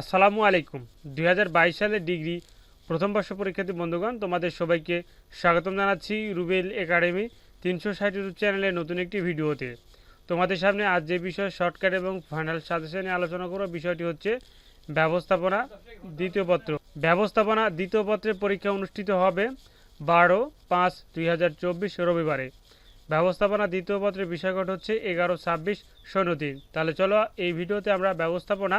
আসসালামু আলাইকুম। দুই সালের ডিগ্রি প্রথম বর্ষ পরীক্ষার্থী বন্ধুগণ, তোমাদের সবাইকে স্বাগতম জানাচ্ছি রুবেল একাডেমি তিনশো ষাট ইউটিউব চ্যানেলের নতুন একটি ভিডিওতে। তোমাদের সামনে আজ যে বিষয় শর্টকাট এবং ফাইনাল সাজেশনে আলোচনা করব, বিষয়টি হচ্ছে ব্যবস্থাপনা দ্বিতীয় পত্র। ব্যবস্থাপনা দ্বিতীয় পত্রের পরীক্ষা অনুষ্ঠিত হবে বারো পাঁচ দুই রবিবারে। ব্যবস্থাপনা দ্বিতীয় পত্রের বিষয়কট হচ্ছে এগারো ছাব্বিশ শূন্য তিন তাহলে চলো এই ভিডিওতে আমরা ব্যবস্থাপনা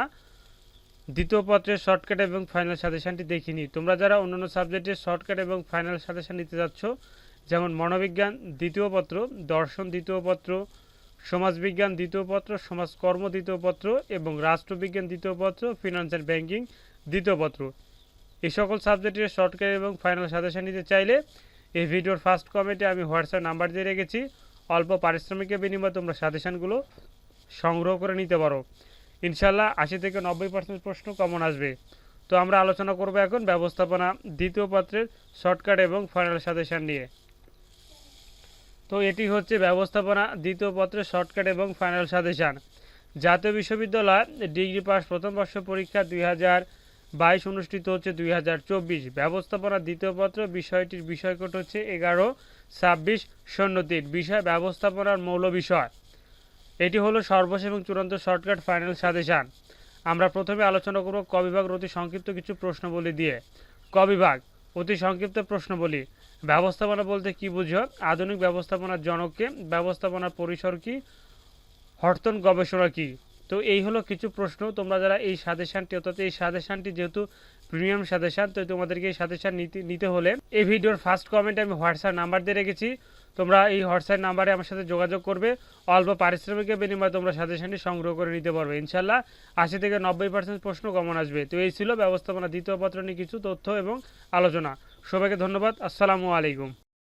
দ্বিতীয় পত্রের শর্টকাট এবং ফাইনাল সাজেশনটি দেখিনি তোমরা যারা অন্যান্য সাবজেক্টের শর্টকাট এবং ফাইনাল সাজেশন নিতে যাচ্ছ, যেমন মনোবিজ্ঞান দ্বিতীয় পত্র, দর্শন দ্বিতীয় পত্র, সমাজবিজ্ঞান দ্বিতীয় পত্র, সমাজকর্ম দ্বিতীয় পত্র এবং রাষ্ট্রবিজ্ঞান দ্বিতীয় পত্র ফিনান্স অ্যান্ড ব্যাংকিং দ্বিতীয় পত্র। এই সকল সাবজেক্টের শর্টকাট এবং ফাইনাল সাজেশন নিতে চাইলে এই ভিডিওর ফার্স্ট কমেন্টে আমি হোয়াটসঅ্যাপ নাম্বার দিয়ে রেখেছি। অল্প পারিশ্রমিকের বিনিময়ে তোমরা সাজেশনগুলো সংগ্রহ করে নিতে পারো। ইনশাল্লাহ আশি থেকে নব্বই পার্সেন্ট প্রশ্ন কমন আসবে। তো আমরা আলোচনা করব এখন ব্যবস্থাপনা দ্বিতীয় পত্রের শর্টকাট এবং ফাইনাল সাজেশন নিয়ে। তো এটি হচ্ছে ব্যবস্থাপনা দ্বিতীয় পত্রের শর্টকাট এবং ফাইনাল সাজেশন। জাতীয় বিশ্ববিদ্যালয় ডিগ্রি পাস প্রথম বর্ষ পরীক্ষা দুই বাইশ অনুষ্ঠিত হচ্ছে দুই হাজার চব্বিশ। ব্যবস্থাপনা দ্বিতীয় পত্র বিষয়টির বিষয়কট হচ্ছে এগারো ছাব্বিশ শূন্য তিন বিষয় ব্যবস্থাপনার মৌল বিষয়। এটি হলো সর্বশেষ এবং চূড়ান্ত শর্টকাট ফাইনাল সাজেশন। আমরা প্রথমে আলোচনা করব ক বিভাগ অতি সংক্ষিপ্ত কিছু প্রশ্নবলী দিয়ে। ক বিভাগ, অতি সংক্ষিপ্ত প্রশ্নবলী। ব্যবস্থাপনা বলতে কি বুঝো? আধুনিক ব্যবস্থাপনার জনককে ব্যবস্থাপনার পরিসর কি? হর্তন গবেষণা কি? তো এই হলো কিছু প্রশ্ন। তোমরা যারা এই সাজেশনটি, অর্থাৎ এই সাজেশনটি যেহেতু প্রিমিয়াম সাজেশন তো তোমাদেরকে সাজেশন নিতে নিতে হলে এই ভিডিওর ফার্স্ট কমেন্টে আমি হোয়াটসঅ্যাপ নাম্বার দিয়ে রেখেছি। তোমরা এই হোয়াটসঅ্যাপ নাম্বারে আমার সাথে যোগাযোগ করবে। অল্প পারিশ্রমিকের বিনিময়ে তোমরা সাজেশনটি সংগ্রহ করে নিতে পারবে। ইনশাল্লাহ আশি থেকে নব্বই পার্সেন্ট প্রশ্ন কমন আসবে। তো এই ছিল ব্যবস্থাপনা দ্বিতীয় পত্র নিয়ে কিছু তথ্য এবং আলোচনা। সবাইকে ধন্যবাদ। আসসালামু আলাইকুম।